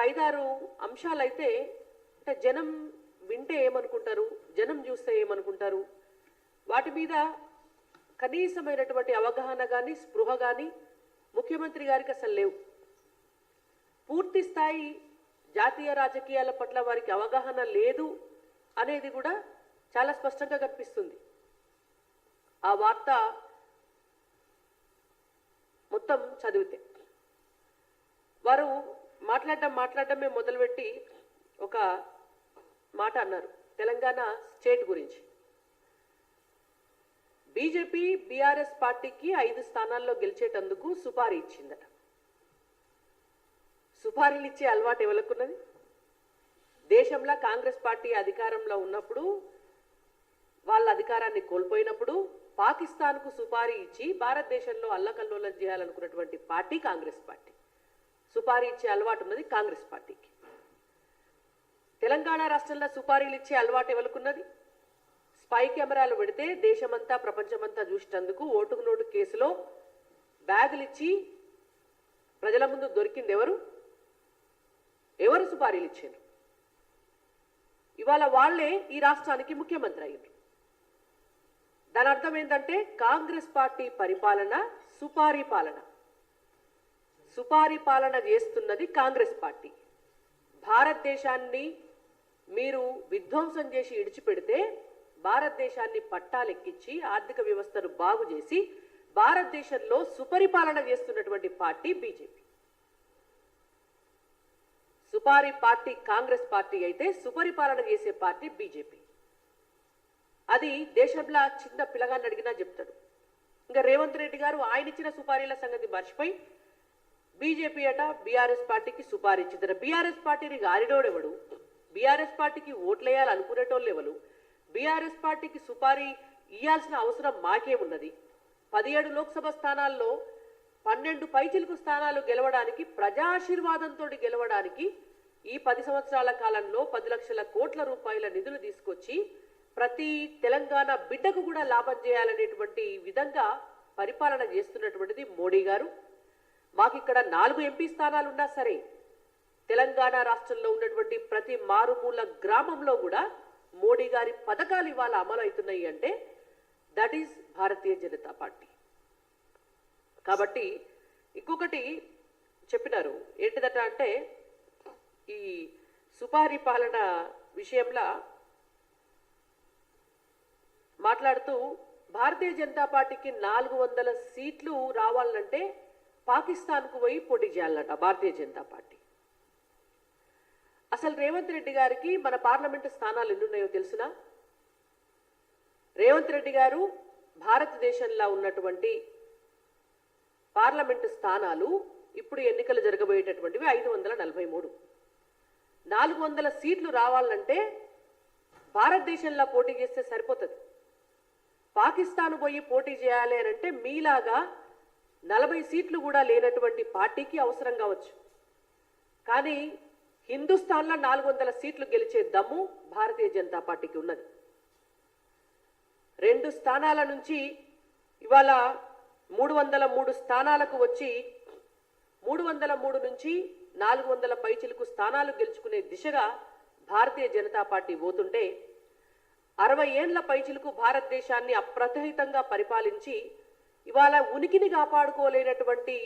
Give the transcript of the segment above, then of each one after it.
ఐదారు అంశాలైతే అంటే జనం వింటే ఏమనుకుంటారు? జనం చూస్తే ఏమనుకుంటారు? వాటి మీద కనీసమైనటువంటి అవగాహన కానీ స్పృహ కానీ ముఖ్యమంత్రి గారికి అసలు లేవు. పూర్తి స్థాయి జాతీయ రాజకీయాల పట్ల వారికి అవగాహన లేదు అనేది కూడా చాలా స్పష్టంగా కనిపిస్తుంది. ఆ వార్త మొత్తం చదివితే. వారు మాట్లాడడం మాట్లాడటమే మొదలుపెట్టి ఒక మాట అన్నారు. తెలంగాణ స్టేట్ గురించి. బీజేపీ బీఆర్ఎస్ పార్టీకి ఐదు స్థానాల్లో గెలిచేటందుకు సుపారీ ఇచ్చిందట. సుపారీలు ఇచ్చే అలవాటు ఎవరికున్నది? దేశంలో కాంగ్రెస్ పార్టీ అధికారంలో ఉన్నప్పుడు వాళ్ళ అధికారాన్ని కోల్పోయినప్పుడు పాకిస్తాన్కు సుపారీ ఇచ్చి భారతదేశంలో అల్లకల్లోలం చేయాలనుకున్నటువంటి పార్టీ కాంగ్రెస్ పార్టీ. సుపారీ ఇచ్చే అలవాటు ఉన్నది కాంగ్రెస్ పార్టీకి. తెలంగాణ రాష్ట్రంలో సుపారీలు ఇచ్చే అలవాటు ఎవరుకున్నది? స్పై కెమెరాలు పెడితే దేశమంతా ప్రపంచమంతా చూసినందుకు ఓటుకు నోటు కేసులో బ్యాగులు ఇచ్చి ప్రజల ముందు దొరికింది ఎవరు ఎవరు సుపారీలు ఇచ్చారు ఇవాళ వాళ్ళే ఈ రాష్ట్రానికి ముఖ్యమంత్రి అయ్యారు దాని అర్థం ఏంటంటే కాంగ్రెస్ పార్టీ పరిపాలన సుపారీ పాలన సుపారిపాలన చేస్తున్నది కాంగ్రెస్ పార్టీ. భారతదేశాన్ని మీరు విధ్వంసం చేసి ఇడిచిపెడితే భారతదేశాన్ని పట్టాలెక్కించి ఆర్థిక వ్యవస్థను బాగు చేసి భారతదేశంలో సుపరిపాలన చేస్తున్నటువంటి పార్టీ బీజేపీ. సుపారీ పార్టీ కాంగ్రెస్ పార్టీ అయితే సుపరిపాలన చేసే పార్టీ బీజేపీ. అది దేశంలో చిన్న పిల్లగాన్ని అడిగినా చెప్తాడు. ఇంకా రేవంత్ రెడ్డి గారు ఆయన ఇచ్చిన సుపారీల సంగతి మర్చిపోయి బీజేపీ అట బీఆర్ఎస్ పార్టీకి సుపారీ బీఆర్ఎస్ పార్టీని గారిడోడెవడు బీఆర్ఎస్ పార్టీకి ఓట్లేయాలనుకునేటోళ్ళు ఎవరు బీఆర్ఎస్ పార్టీకి సుపారీ ఇయ్యాల్సిన అవసరం మాకేమున్నది? పదిహేడు లోక్సభ స్థానాల్లో పన్నెండు పైచిలుకు స్థానాలు గెలవడానికి ప్రజాశీర్వాదంతో గెలవడానికి ఈ పది సంవత్సరాల కాలంలో పది లక్షల కోట్ల రూపాయల నిధులు తీసుకొచ్చి ప్రతి తెలంగాణ బిడ్డకు కూడా లాభం చేయాలనేటువంటి విధంగా పరిపాలన చేస్తున్నటువంటిది మోడీ గారు. మాకు ఇక్కడ నాలుగు ఎంపీ స్థానాలు ఉన్నా సరే తెలంగాణ రాష్ట్రంలో ఉన్నటువంటి ప్రతి మారుమూల గ్రామంలో కూడా మోడీ గారి పథకాలు ఇవాళ అమలు అవుతున్నాయి అంటే that is Bharatiya Janata party. కాబట్టి ఇంకొకటి చెప్పినారు ఏంటిదట అంటే ఈ సుపారి పాలన విషయంలో మాట్లాడుతూ భారతీయ జనతా పార్టీకి నాలుగు వందల సీట్లు రావాలంటే పాకిస్తాన్కు పోయి పోటీ చేయాలన్నట భారతీయ జనతా పార్టీ. అసలు రేవంత్ రెడ్డి గారికి మన పార్లమెంటు స్థానాలు ఎన్నున్నాయో తెలుసునా? రేవంత్ రెడ్డి గారు భారతదేశంలో ఉన్నటువంటి పార్లమెంటు స్థానాలు ఇప్పుడు ఎన్నికలు జరగబోయేటటువంటివి ఐదు వందల నలభై మూడు. నాలుగు వందల సీట్లు రావాలంటే భారతదేశంలో పోటీ చేస్తే సరిపోతుంది. పాకిస్తాన్ పోయి పోటీ చేయాలి అని అంటే మీలాగా నలభై సీట్లు కూడా లేనటువంటి పార్టీకి అవసరం కావచ్చు. కానీ హిందుస్థాన్లో నాలుగు వందల సీట్లు గెలిచే దమ్ము భారతీయ జనతా పార్టీకి ఉన్నది. రెండు స్థానాల నుంచి ఇవాళ మూడు వందల మూడు స్థానాలకు వచ్చి మూడు వందల మూడు నుంచి నాలుగు వందల పైచిలకు స్థానాలు గెలుచుకునే దిశగా భారతీయ జనతా పార్టీ పోతుంటే అరవై ఏండ్ల పైచిలకు భారతదేశాన్ని అప్రతిహితంగా పరిపాలించి ఇవాళ ఉనికిని కాపాడుకోలేనటువంటి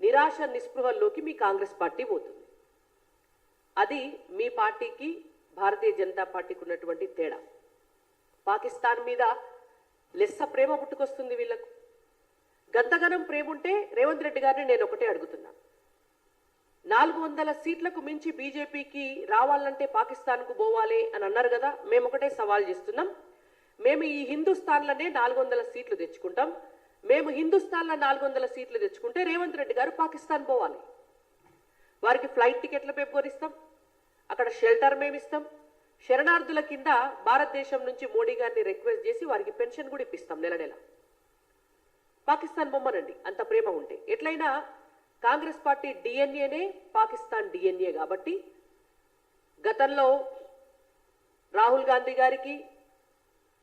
నిరాశ నిస్పృహల్లోకి మీ కాంగ్రెస్ పార్టీ పోతుంది. అది మీ పార్టీకి భారతీయ జనతా పార్టీకి ఉన్నటువంటి తేడా. పాకిస్తాన్ మీద లెస్స ప్రేమ పుట్టుకొస్తుంది వీళ్ళకు. గంతగనం ప్రేమ ఉంటే రేవంత్ రెడ్డి గారిని నేను ఒకటే అడుగుతున్నా. నాలుగు వందల సీట్లకు మించి బీజేపీకి రావాలంటే పాకిస్తాన్కు పోవాలి అని అన్నారు కదా మేము ఒకటే సవాల్ చేస్తున్నాం. మేము ఈ హిందుస్థాన్లోనే నాలుగు వందల సీట్లు తెచ్చుకుంటాం. మేము హిందుస్థాన్లో నాలుగు వందల సీట్లు తెచ్చుకుంటే రేవంత్ రెడ్డి గారు పాకిస్తాన్ పోవాలి. వారికి ఫ్లైట్ టికెట్ల పెంపొరిస్తాం అక్కడ షెల్టర్ మేమిస్తాం శరణార్థుల కింద భారతదేశం నుంచి మోడీ గారిని రిక్వెస్ట్ చేసి వారికి పెన్షన్ కూడా ఇప్పిస్తాం నెల నెల. పాకిస్తాన్ బొమ్మనండి అంత ప్రేమ ఉంటే. ఎట్లయినా కాంగ్రెస్ పార్టీ డిఎన్ఏనే పాకిస్తాన్ డిఎన్ఏ కాబట్టి గతంలో రాహుల్ గాంధీ గారికి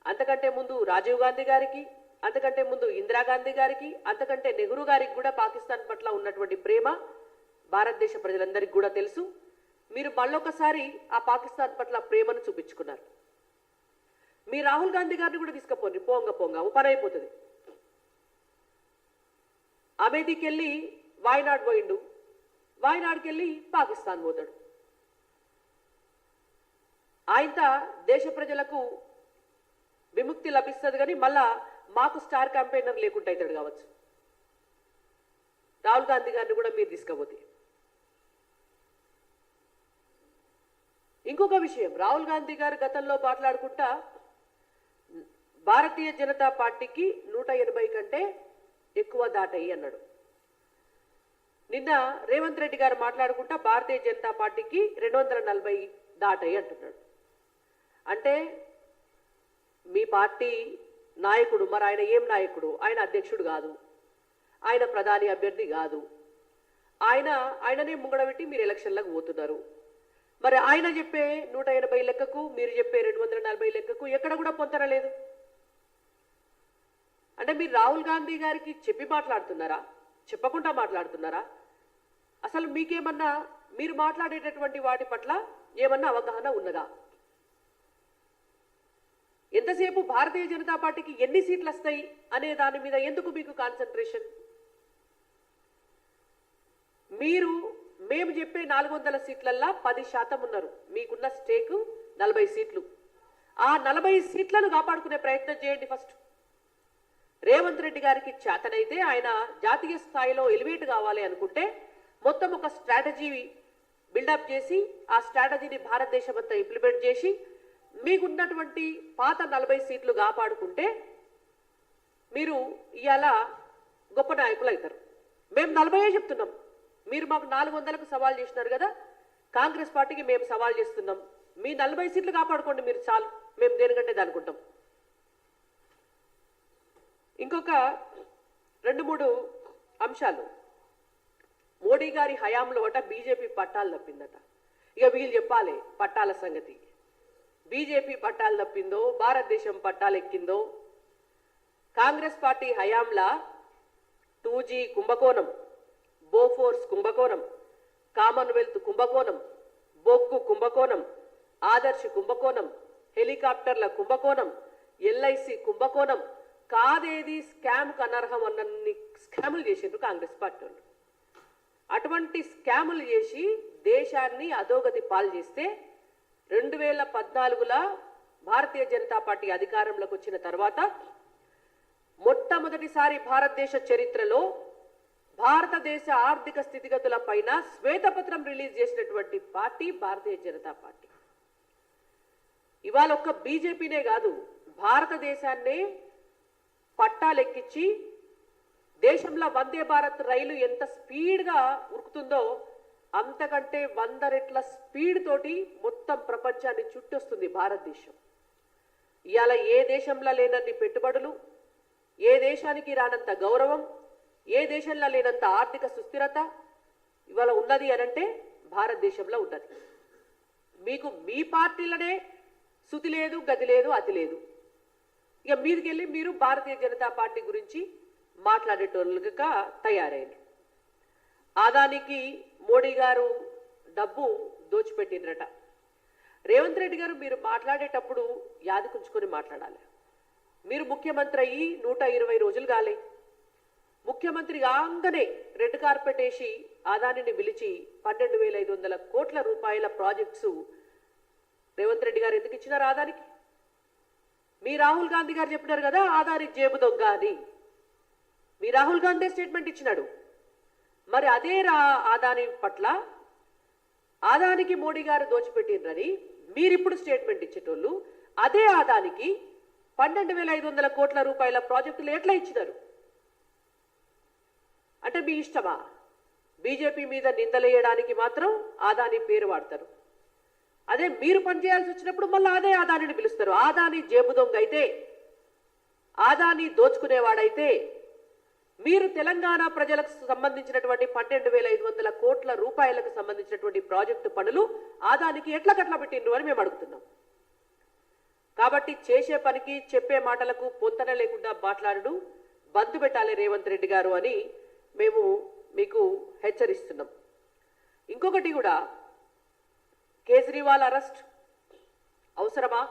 అంతకంటే ముందు రాజీవ్ గాంధీ గారికి అంతకంటే ముందు ఇందిరాగాంధీ గారికి అంతకంటే నెహ్రూ గారికి కూడా పాకిస్తాన్ పట్ల ఉన్నటువంటి ప్రేమ భారతదేశ ప్రజలందరికీ కూడా తెలుసు. మీరు మళ్ళొకసారి ఆ పాకిస్తాన్ పట్ల ప్రేమను చూపించుకున్నారు. మీ రాహుల్ గాంధీ గారిని కూడా తీసుకుపోండి. పోంగ పోంగ. ఓ పని అయిపోతుంది వెళ్ళి వాయనాడ్ పోయిండు. వాయనాడ్కి వెళ్ళి పాకిస్తాన్ పోతాడు. ఆయన దేశ ప్రజలకు విముక్తి లభిస్తుంది కానీ మళ్ళా మాకు స్టార్ క్యాంపెయినర్ లేకుండా అవుతాడు కావచ్చు. రాహుల్ గాంధీ గారిని కూడా మీరు తీసుకపోతే. ఇంకొక విషయం రాహుల్ గాంధీ గారు గతంలో మాట్లాడుకుంటా భారతీయ జనతా పార్టీకి నూట ఎనభై కంటే ఎక్కువ దాటాయి అన్నాడు. నిన్న రేవంత్ రెడ్డి గారు మాట్లాడుకుంటా భారతీయ జనతా పార్టీకి రెండు వందల నలభై దాటాయి అంటున్నాడు. అంటే మీ పార్టీ నాయకుడు మరి ఆయన ఏం నాయకుడు? ఆయన అధ్యక్షుడు కాదు. ఆయన ప్రధాని అభ్యర్థి కాదు. ఆయన ఆయననే ముంగడబెట్టి మీరు ఎలక్షన్లకు పోతున్నారు. మరి ఆయన చెప్పే నూట ఎనభై లెక్కకు మీరు చెప్పే రెండు వందల నలభై లెక్కకు ఎక్కడ కూడా పొందరలేదు అంటే మీరు రాహుల్ గాంధీ గారికి చెప్పి మాట్లాడుతున్నారా? చెప్పకుండా మాట్లాడుతున్నారా? అసలు మీకేమన్నా మీరు మాట్లాడేటటువంటి వాటి పట్ల ఏమన్నా అవగాహన ఉన్నదా? ఎంతసేపు భారతీయ జనతా పార్టీకి ఎన్ని సీట్లు వస్తాయి అనే దాని మీద ఎందుకు మీకు కాన్సన్ట్రేషన్? మీరు మేము చెప్పే నాలుగు వందల సీట్లల్లా పది శాతం ఉన్నారు. మీకున్న స్టేక్ నలభై సీట్లు. ఆ నలభై సీట్లను కాపాడుకునే ప్రయత్నం చేయండి ఫస్ట్. రేవంత్ రెడ్డి గారికి చేతనైతే ఆయన జాతీయ స్థాయిలో ఎలివేట్ కావాలి అనుకుంటే మొత్తం ఒక స్ట్రాటజీ బిల్డప్ చేసి ఆ స్ట్రాటజీని భారతదేశం అంతా ఇంప్లిమెంట్ చేసి మీకున్నటువంటి పాత నలభై సీట్లు కాపాడుకుంటే మీరు ఇవాళ గొప్ప నాయకులు అవుతారు. మేము నలభైయే చెప్తున్నాం. మీరు మాకు నాలుగు వందలకు సవాల్ చేసినారు కదా కాంగ్రెస్ పార్టీకి మేము సవాల్ చేస్తున్నాం. మీ నలభై సీట్లు కాపాడుకోండి మీరు చాలు. మేము దేనికంటే దానుకుంటాం. ఇంకొక రెండు మూడు అంశాలు. మోడీ గారి హయాంలో అట బీజేపీ పట్టాలు తప్పిందట. ఇక వీళ్ళు చెప్పాలి పట్టాల సంగతి. బీజేపీ పట్టాలు తప్పిందో భారతదేశం పట్టాలు ఎక్కిందో కాంగ్రెస్ పార్టీ హయాంలా టూ జీ కుంభకోణం బోఫోర్స్ కుంభకోణం కామన్వెల్త్ కుంభకోణం బొగ్గు కుంభకోణం ఆదర్శ్ కుంభకోణం హెలికాప్టర్ల కుంభకోణం ఎల్ఐసి కుంభకోణం కాదేది స్కామ్ అనర్హం అన్నన్ని స్కాములు చేసిండ్రు కాంగ్రెస్ పార్టీ వాళ్ళు. అటువంటి స్కాములు చేసి దేశాన్ని అధోగతి పాలు చేస్తే రెండు వేల పద్నాలుగులో భారతీయ జనతా పార్టీ అధికారంలోకి వచ్చిన తర్వాత మొట్టమొదటిసారి భారతదేశ చరిత్రలో భారతదేశ ఆర్థిక స్థితిగతుల పైన శ్వేతపత్రం రిలీజ్ చేసినటువంటి పార్టీ భారతీయ జనతా పార్టీ. ఇవాళ ఒక్క బీజేపీనే కాదు భారతదేశాన్నే పట్టాలెక్కించి దేశంలో వందే భారత్ రైలు ఎంత స్పీడ్గా ఉరుకుతుందో అంతకంటే వంద రెట్ల స్పీడ్ తోటి మొత్తం ప్రపంచాన్ని చుట్టొస్తుంది భారతదేశం. ఇవాళ ఏ దేశంలో లేనన్ని పెట్టుబడులు ఏ దేశానికి రానంత గౌరవం ఏ దేశంలో లేనంత ఆర్థిక సుస్థిరత ఇవాళ ఉన్నది అనంటే భారతదేశంలో ఉన్నది. మీకు మీ పార్టీలనే శుతి లేదు గది లేదు అతి లేదు. ఇక మీదికెళ్ళి మీరు భారతీయ జనతా పార్టీ గురించి మాట్లాడేటోళ్ళుగా తయారైంది ఆదానికి మోడీ గారు డబ్బు దోచిపెట్టిండ్రట. రేవంత్ రెడ్డి గారు మీరు మాట్లాడేటప్పుడు యాదకుంచుకొని మాట్లాడాలి. మీరు ముఖ్యమంత్రి అయ్యి నూట ఇరవై రోజులు కాలే. ముఖ్యమంత్రి కాగానే రెడ్ కార్పెట్ వేసి ఆదానిని పిలిచి పన్నెండు వేల ఐదు వందల కోట్ల రూపాయల ప్రాజెక్ట్స్ రేవంత్ రెడ్డి గారు ఎందుకు ఇచ్చినారు ఆదానికి? మీ రాహుల్ గాంధీ గారు చెప్పినారు కదా ఆదానికి జేబు దొంగ అని. మీ రాహుల్ గాంధీ స్టేట్మెంట్ ఇచ్చినాడు. మరి అదే రా ఆదాని పట్ల? ఆదానికి మోడీ గారు దోచిపెట్టిండ్రని మీరిప్పుడు స్టేట్మెంట్ ఇచ్చేటోళ్ళు అదే ఆదానికి పన్నెండు వేల ఐదు వందల కోట్ల రూపాయల ప్రాజెక్టులు ఎట్లా ఇచ్చినారు? అంటే మీ ఇష్టమా? బీజేపీ మీద నిందలేయడానికి మాత్రం ఆదాని పేరు వాడతారు. అదే మీరు పనిచేయాల్సి వచ్చినప్పుడు మళ్ళీ అదే ఆదానిని పిలుస్తారు. ఆదాని జేబు దొంగ అయితే ఆదాని దోచుకునేవాడైతే మీరు తెలంగాణ ప్రజలకు సంబంధించినటువంటి పన్నెండు వేల ఐదు వందల కోట్ల రూపాయలకు సంబంధించినటువంటి ప్రాజెక్టు పనులు ఆదానికి ఎట్లా కట్ల పెట్టిండ్రు అని మేము అడుగుతున్నాం. కాబట్టి చేసే పనికి చెప్పే మాటలకు పొంతన లేకుండా మాట్లాడడు బంద్ పెట్టాలి రేవంత్ రెడ్డి గారు అని మేము మీకు హెచ్చరిస్తున్నాం. ఇంకొకటి కూడా కేజ్రీవాల్ అరెస్ట్ అవసరమా?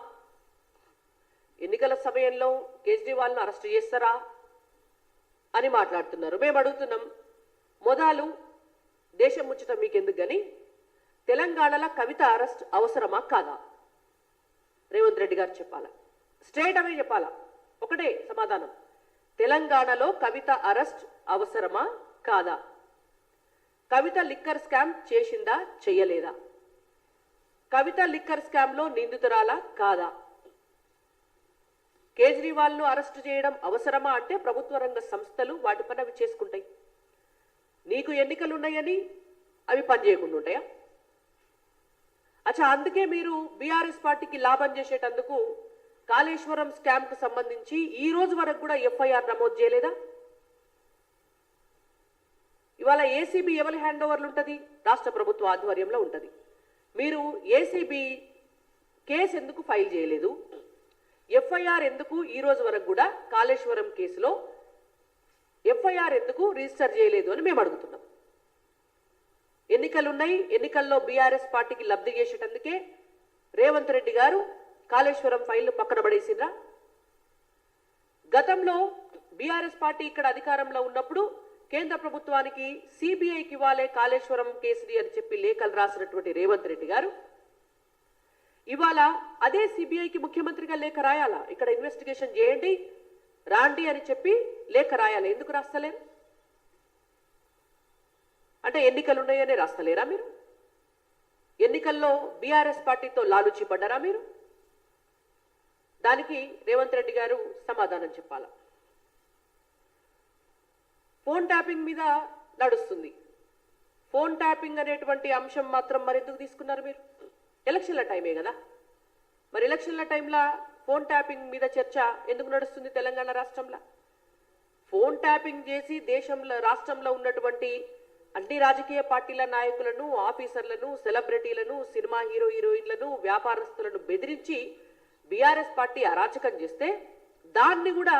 ఎన్నికల సమయంలో కేజ్రీవాల్ను అరెస్ట్ చేస్తారా? అని మాట్లాడుతున్నారు. మేము అడుగుతున్నాం మొదలు దేశం ముచ్చటం మీకెందుకు గని? తెలంగాణలో కవిత అరెస్ట్ అవసరమా కాదా? రేవంత్ రెడ్డి గారు చెప్పాలా? స్ట్రేట్ అవే చెప్పాలా? ఒకటే సమాధానం. తెలంగాణలో కవిత అరెస్ట్ అవసరమా కాదా? కవిత లిక్కర్ స్కామ్ చేసిందా చెయ్యలేదా కవిత లిక్కర్ స్కామ్లో నిందితురాలా కాదా? కేజ్రీవాల్ను అరెస్ట్ చేయడం అవసరమా అంటే ప్రభుత్వ రంగ సంస్థలు వాటి పని అవి చేసుకుంటాయి. నీకు ఎన్నికలు ఉన్నాయని అవి పనిచేయకుండా ఉంటాయా? అచ్చా అందుకే మీరు బీఆర్ఎస్ పార్టీకి లాభం చేసేటందుకు కాళేశ్వరం స్కామ్కు సంబంధించి ఈ రోజు వరకు కూడా ఎఫ్ఐఆర్ నమోదు చేయలేదా? ఇవాళ ఏసీబీ ఎవరి హ్యాండ్ ఓవర్లు ఉంటుంది? రాష్ట్ర ప్రభుత్వ ఆధ్వర్యంలో ఉంటుంది. మీరు ఏసీబీ కేసు ఎందుకు ఫైల్ చేయలేదు? ఎఫ్ఐఆర్ ఎందుకు ఈ రోజు వరకు కూడా కాళేశ్వరం కేసులో ఎఫ్ఐఆర్ ఎందుకు రిజిస్టర్ చేయలేదు అని మేము అడుగుతున్నాం. ఎన్నికలు ఉన్నాయి ఎన్నికల్లో బీఆర్ఎస్ పార్టీకి లబ్ధి చేసేటందుకే రేవంత్ రెడ్డి గారు కాళేశ్వరం ఫైల్ను పక్కన పడేసిండ్రా. గతంలో బీఆర్ఎస్ పార్టీ ఇక్కడ అధికారంలో ఉన్నప్పుడు కేంద్ర ప్రభుత్వానికి సిబిఐకి ఇవ్వాలే కాళేశ్వరం కేసుని అని చెప్పి లేఖలు రాసినటువంటి రేవంత్ రెడ్డి గారు ఇవాళ అదే సిబిఐకి ముఖ్యమంత్రిగా లేఖ రాయాలా? ఇక్కడ ఇన్వెస్టిగేషన్ చేయండి రాండి అని చెప్పి లేఖ రాయాలి? ఎందుకు రాస్తలేరు అంటే ఎన్నికలు ఉన్నాయని రాస్తలేరా మీరు? ఎన్నికల్లో బీఆర్ఎస్ పార్టీతో లాలుచి పడ్డారా మీరు? దానికి రేవంత్ రెడ్డి గారు సమాధానం చెప్పాల? ఫోన్ ట్యాపింగ్ మీద నడుస్తుంది. ఫోన్ ట్యాపింగ్ అనేటువంటి అంశం మాత్రం మరెందుకు తీసుకున్నారు మీరు? ఎలక్షన్ల టైమే కదా? మరి ఎలక్షన్ల టైంలో ఫోన్ ట్యాపింగ్ మీద చర్చ ఎందుకు నడుస్తుంది తెలంగాణ రాష్ట్రంలో? ఫోన్ ట్యాపింగ్ చేసి దేశంలో రాష్ట్రంలో ఉన్నటువంటి అన్ని రాజకీయ పార్టీల నాయకులను ఆఫీసర్లను సెలబ్రిటీలను సినిమా హీరో హీరోయిన్లను వ్యాపారస్తులను బెదిరించి బీఆర్ఎస్ పార్టీ అరాచకం చేస్తే దాన్ని కూడా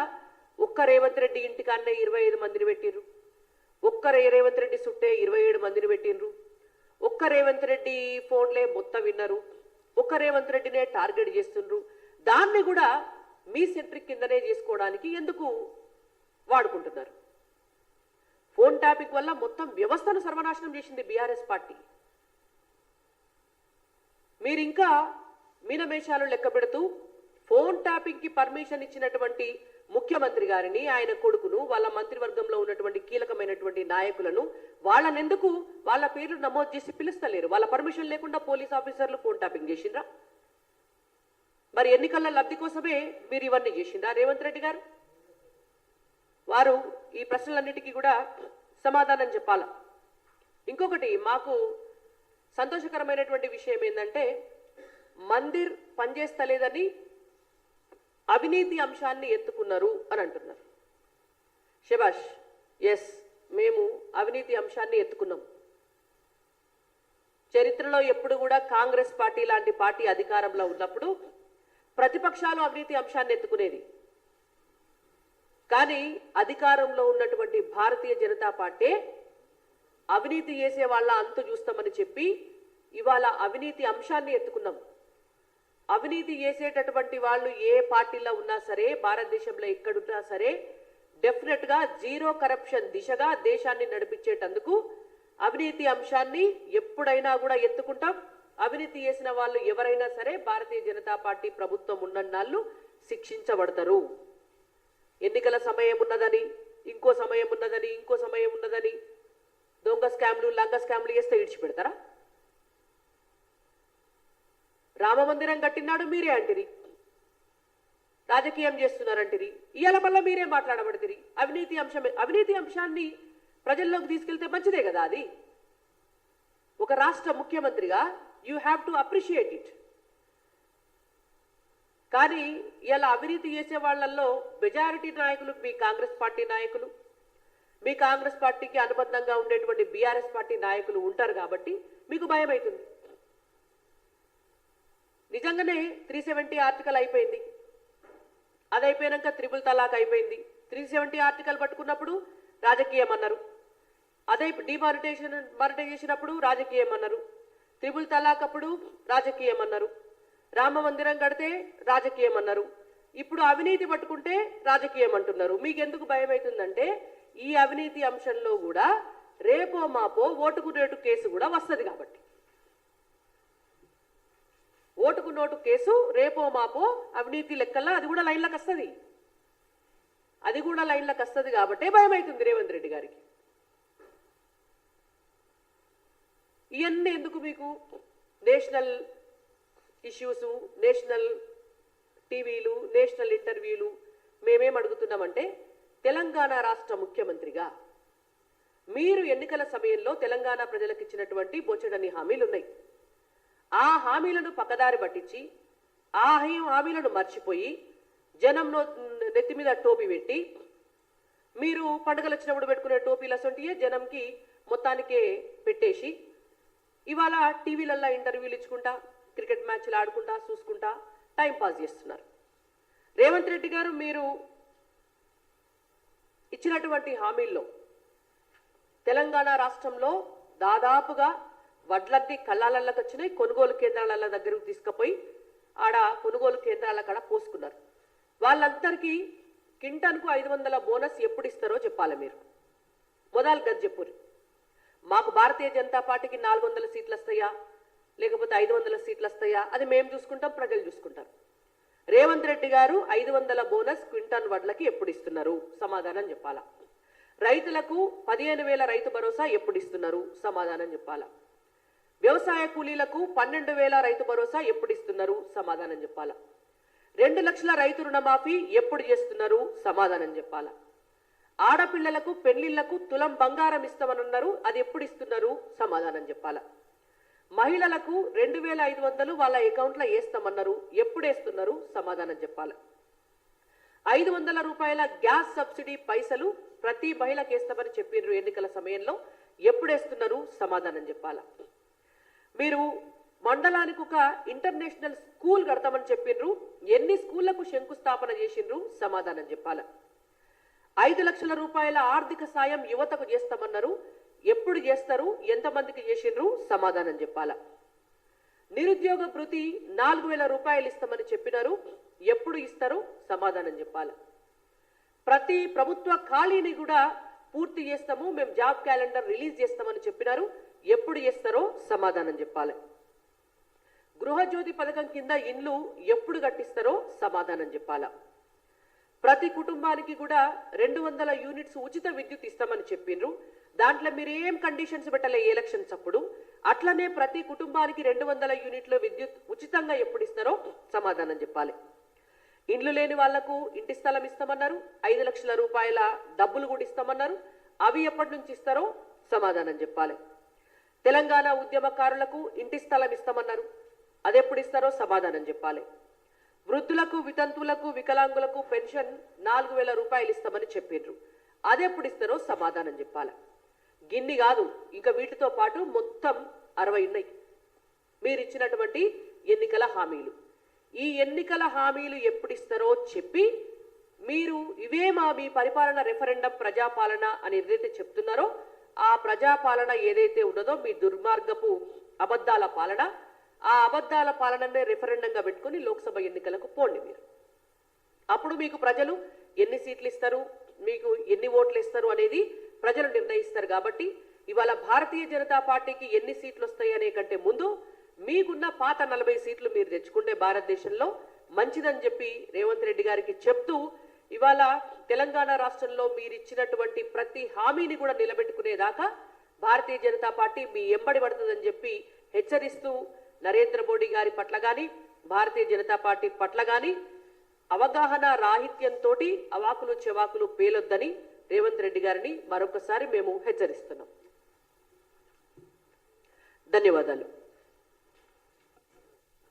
ఒక్క రేవంత్ రెడ్డి ఇంటికాన్నే ఇరవై ఐదు మందిని పెట్టిర్రు. ఒక్క రేవంత్ రెడ్డి సుట్టే ఇరవై ఏడు మందిని పెట్టిండ్రు ఒక్క రేవంత్ రెడ్డి ఫోన్లే మొత్తం విన్నారు. ఒక్క రేవంత్ రెడ్డినే టార్గెట్ చేస్తుండ్రు. దాన్ని కూడా మీ సెంట్రిక్ కిందనే చేసుకోవడానికి ఎందుకు వాడుకుంటున్నారు? ఫోన్ ట్యాపింగ్ వల్ల మొత్తం వ్యవస్థను సర్వనాశనం చేసింది బీఆర్ఎస్ పార్టీ. మీరు ఇంకా మీనమేషాలు లెక్క పెడుతూ ఫోన్ ట్యాపింగ్కి పర్మిషన్ ఇచ్చినటువంటి ముఖ్యమంత్రి గారిని ఆయన కొడుకును వాళ్ళ మంత్రివర్గంలో ఉన్నటువంటి కీలకమైనటువంటి నాయకులను వాళ్ళనెందుకు వాళ్ళ పేర్లు నమోదు చేసి పిలుస్తలేరు? వాళ్ళ పర్మిషన్ లేకుండా పోలీస్ ఆఫీసర్లు ఫోన్ టాపింగ్ చేసిండ్రా? మరి ఎన్నికల లబ్ధి కోసమే మీరు ఇవన్నీ చేసిండ్రా రేవంత్ రెడ్డి గారు? వారు ఈ ప్రశ్నలన్నిటికీ కూడా సమాధానం చెప్పాల? ఇంకొకటి మాకు సంతోషకరమైనటువంటి విషయం ఏంటంటే మందిర్ పనిచేస్తలేదని అవినీతి అంశాన్ని ఎత్తుకున్నారు అని అంటున్నారు. శభాష్ ఎస్ మేము అవినీతి అంశాన్ని ఎత్తుకున్నాం. చరిత్రలో ఎప్పుడు కూడా కాంగ్రెస్ పార్టీ లాంటి పార్టీ అధికారంలో ఉన్నప్పుడు ప్రతిపక్షాలు అవినీతి అంశాన్ని ఎత్తుకునేది కానీ అధికారంలో ఉన్నటువంటి భారతీయ జనతా పార్టీ అవినీతి చేసే వాళ్ళ అంతు చూస్తామని చెప్పి ఇవాళ అవినీతి అంశాన్ని ఎత్తుకున్నాం. అవినీతి చేసేటటువంటి వాళ్ళు ఏ పార్టీలో ఉన్నా సరే భారతదేశంలో ఎక్కడున్నా సరే డెఫినెట్గా జీరో కరప్షన్ దిశగా దేశాన్ని నడిపించేటందుకు అవినీతి అంశాన్ని ఎప్పుడైనా కూడా ఎత్తుకుంటాం. అవినీతి చేసిన వాళ్ళు ఎవరైనా సరే భారతీయ జనతా పార్టీ ప్రభుత్వం ఉన్నన్నాళ్ళు శిక్షించబడతారు. ఎన్నికల సమయం ఉన్నదని ఇంకో సమయం ఉన్నదని ఇంకో సమయం ఉన్నదని దొంగ స్కామ్లు లంగ స్కామ్లు చేస్తే ఇడిచిపెడతారా? రామ మందిరం కట్టినాడు మీరే అంటిరి. రాజకీయం చేస్తున్నారంటిరి. ఇవాళ మళ్ళీ మీరే మాట్లాడబడితిరి. అవినీతి అంశమే అవినీతి అంశాన్ని ప్రజల్లోకి తీసుకెళ్తే మంచిదే కదా అది? ఒక రాష్ట్ర ముఖ్యమంత్రిగా you have to appreciate it కానీ ఇలా అవినీతి చేసే వాళ్ళల్లో మెజారిటీ నాయకులు మీ కాంగ్రెస్ పార్టీ నాయకులు. మీ కాంగ్రెస్ పార్టీకి అనుబంధంగా ఉండేటువంటి బీఆర్ఎస్ పార్టీ నాయకులు ఉంటారు కాబట్టి మీకు భయం అవుతుంది నిజంగానే త్రీ సెవెంటీ ఆర్టికల్ అయిపోయింది. అది అయిపోయాక త్రిపుల్ తలాక్ అయిపోయింది. త్రీ సెవెంటీ ఆర్టికల్ పట్టుకున్నప్పుడు రాజకీయం అన్నారు. అదే డిమానిటేషన్ మానిటైజేషన్ అప్పుడు రాజకీయం అన్నారు. త్రిపుల్ తలాక్ అప్పుడు రాజకీయం అన్నారు. రామ మందిరం కడితే రాజకీయం అన్నారు. ఇప్పుడు అవినీతి పట్టుకుంటే రాజకీయం అంటున్నారు. మీకు ఎందుకు భయం అవుతుందంటే ఈ అవినీతి అంశంలో కూడా రేపో మాపో ఓటుకు రేటు కేసు కూడా వస్తుంది కాబట్టి. ఓటుకు నోటు కేసు రేపో మాపో అవినీతి లెక్కల్లా అది కూడా లైన్లకు వస్తుంది అది కూడా లైన్లకు వస్తుంది కాబట్టి భయం అవుతుంది రేవంత్ రెడ్డి గారికి. ఇవన్నీ ఎందుకు మీకు నేషనల్ ఇష్యూస్ నేషనల్ టీవీలు నేషనల్ ఇంటర్వ్యూలు మేమేం అడుగుతున్నామంటే తెలంగాణ రాష్ట్ర ముఖ్యమంత్రిగా మీరు ఎన్నికల సమయంలో తెలంగాణ ప్రజలకు ఇచ్చినటువంటి బొచ్చడని హామీలు ఉన్నాయి ఆ హామీలను పక్కదారి పట్టించి ఆ హామీలను మర్చిపోయి జనంలో నెత్తి మీద టోపీ పెట్టి మీరు పండుగలు వచ్చినప్పుడు పెట్టుకునే టోపీలు అసొంటియే జనంకి మొత్తానికే పెట్టేసి ఇవాళ టీవీలల్లో ఇంటర్వ్యూలు ఇచ్చుకుంటా క్రికెట్ మ్యాచ్లు ఆడుకుంటా చూసుకుంటా టైం పాస్ చేస్తున్నారు. రేవంత్ రెడ్డి గారు మీరు ఇచ్చినటువంటి హామీల్లో తెలంగాణ రాష్ట్రంలో దాదాపుగా వడ్లన్నీ కళ్ళాలలోకి వచ్చినాయి కొనుగోలు కేంద్రాల దగ్గరకు తీసుకుపోయి ఆడ కొనుగోలు కేంద్రాల కాడ పోసుకున్నారు. వాళ్ళందరికీ కింటన్కు ఐదు వందల బోనస్ ఎప్పుడు ఇస్తారో చెప్పాలి మీరు. మొదలు గజ్జపూర్. మాకు భారతీయ జనతా పార్టీకి నాలుగు వందల సీట్లు వస్తాయా లేకపోతే ఐదు వందల సీట్లు వస్తాయా అది మేము చూసుకుంటాం ప్రజలు చూసుకుంటారు. రేవంత్ రెడ్డి గారు ఐదు వందల బోనస్ క్వింటాన్ వడ్లకి ఎప్పుడు ఇస్తున్నారు సమాధానం చెప్పాలా? రైతులకు పదిహేను వేల రైతు భరోసా ఎప్పుడు ఇస్తున్నారు సమాధానం చెప్పాలా? వ్యవసాయ కూలీలకు పన్నెండు వేల రైతు భరోసా ఎప్పుడు ఇస్తున్నారు? సమాధానం చెప్పాలా. రెండు లక్షల రైతు రుణమాఫీ ఎప్పుడు చేస్తున్నారు? సమాధానం చెప్పాలా. ఆడపిల్లలకు పెళ్ళిళ్ళకు తులం బంగారం ఇస్తామనున్నారు అది ఎప్పుడు ఇస్తున్నారు? సమాధానం చెప్పాలా. మహిళలకు రెండు వేల ఐదు వందలు వాళ్ళ అకౌంట్లో వేస్తామన్నారు ఎప్పుడు వేస్తున్నారు? సమాధానం చెప్పాలి. ఐదు వందల రూపాయల గ్యాస్ సబ్సిడీ పైసలు ప్రతి మహిళకి వేస్తామని చెప్పిండ్రు ఎన్నికల సమయంలో ఎప్పుడు వేస్తున్నారు? సమాధానం చెప్పాలా. మీరు మండలానికి ఒక ఇంటర్నేషనల్ స్కూల్ కడతామని చెప్పిండ్రు ఎన్ని స్కూళ్ళకు శంకుస్థాపన చేసిండ్రు సమాధానం చెప్పాలా. ఐదు లక్షల రూపాయల ఆర్థిక సాయం యువతకు చేస్తామన్నారు. ఎప్పుడు చేస్తారు? ఎంతమందికి చేసిండ్రు సమాధానం చెప్పాలా. నిరుద్యోగ భృతి నాలుగు వేల రూపాయలు ఇస్తామని చెప్పినారు. ఎప్పుడు ఇస్తారు? సమాధానం చెప్పాల. ప్రతి ప్రభుత్వ ఖాళీని కూడా పూర్తి చేస్తాము. మేము జాబ్ క్యాలెండర్ రిలీజ్ చేస్తామని చెప్పినారు. ఎప్పుడు ఇస్తారో సమాధానం చెప్పాలి. గృహజ్యోతి పథకం కింద ఇండ్లు ఎప్పుడు కట్టిస్తారో సమాధానం చెప్పాలా. ప్రతి కుటుంబానికి కూడా రెండు వందల యూనిట్స్ ఉచిత విద్యుత్ ఇస్తామని చెప్పిండ్రు దాంట్లో మీరు ఏం కండిషన్స్ పెట్టలే ఎలక్షన్స్ అప్పుడు? అట్లనే ప్రతి కుటుంబానికి రెండు వందల యూనిట్ల విద్యుత్ ఉచితంగా ఎప్పుడు ఇస్తారో సమాధానం చెప్పాలి. ఇండ్లు లేని వాళ్ళకు ఇంటి స్థలం ఇస్తామన్నారు. ఐదు లక్షల రూపాయల డబ్బులు కూడా ఇస్తామన్నారు. అవి ఎప్పటి నుంచి ఇస్తారో సమాధానం చెప్పాలి. తెలంగాణ ఉద్యమకారులకు ఇంటి స్థలం ఇస్తామన్నారు. అదెప్పుడు ఇస్తారో సమాధానం చెప్పాలి. వృద్ధులకు వితంతువులకు వికలాంగులకు పెన్షన్ నాలుగు వేల రూపాయలు ఇస్తామని చెప్పిండ్రు అదెప్పుడు ఇస్తారో సమాధానం చెప్పాలి. గిన్ని కాదు ఇంకా వీటితో పాటు మొత్తం అరవై ఉన్నాయి. మీరు ఇచ్చినటువంటి ఎన్నికల హామీలు. ఈ ఎన్నికల హామీలు ఎప్పుడు ఇస్తారో చెప్పి మీరు ఇవే మా మీ పరిపాలన రెఫరెండం ప్రజాపాలన అని ఏదైతే చెప్తున్నారో ఆ ప్రజాపాలన ఏదైతే ఉన్నదో మీ దుర్మార్గపు అబద్ధాల పాలన ఆ అబద్ధాల పాలననే రిఫరెండంగా పెట్టుకుని లోక్సభ ఎన్నికలకు పోండి మీరు. అప్పుడు మీకు ప్రజలు ఎన్ని సీట్లు ఇస్తారు మీకు ఎన్ని ఓట్లు ఇస్తారు అనేది ప్రజలు నిర్ణయిస్తారు కాబట్టి ఇవాళ భారతీయ జనతా పార్టీకి ఎన్ని సీట్లు వస్తాయి అనే కంటే ముందు మీకున్న పాత నలభై సీట్లు మీరు తెచ్చుకుంటే భారతదేశంలో మంచిదని చెప్పి రేవంత్ రెడ్డి గారికి చెప్తూ ఇవాళ తెలంగాణ రాష్ట్రంలో మీరు ఇచ్చినటువంటి ప్రతి హామీని కూడా నిలబెట్టుకునేదాకా భారతీయ జనతా పార్టీ మీ ఎంబడి పడుతుందని చెప్పి హెచ్చరిస్తూ నరేంద్ర మోడీ గారి పట్ల కానీ భారతీయ జనతా పార్టీ పట్ల కానీ అవగాహన రాహిత్యంతో అవాకులు చెవాకులు పేలొద్దని రేవంత్ రెడ్డి గారిని మరొకసారి మేము హెచ్చరిస్తున్నాం. ధన్యవాదాలు.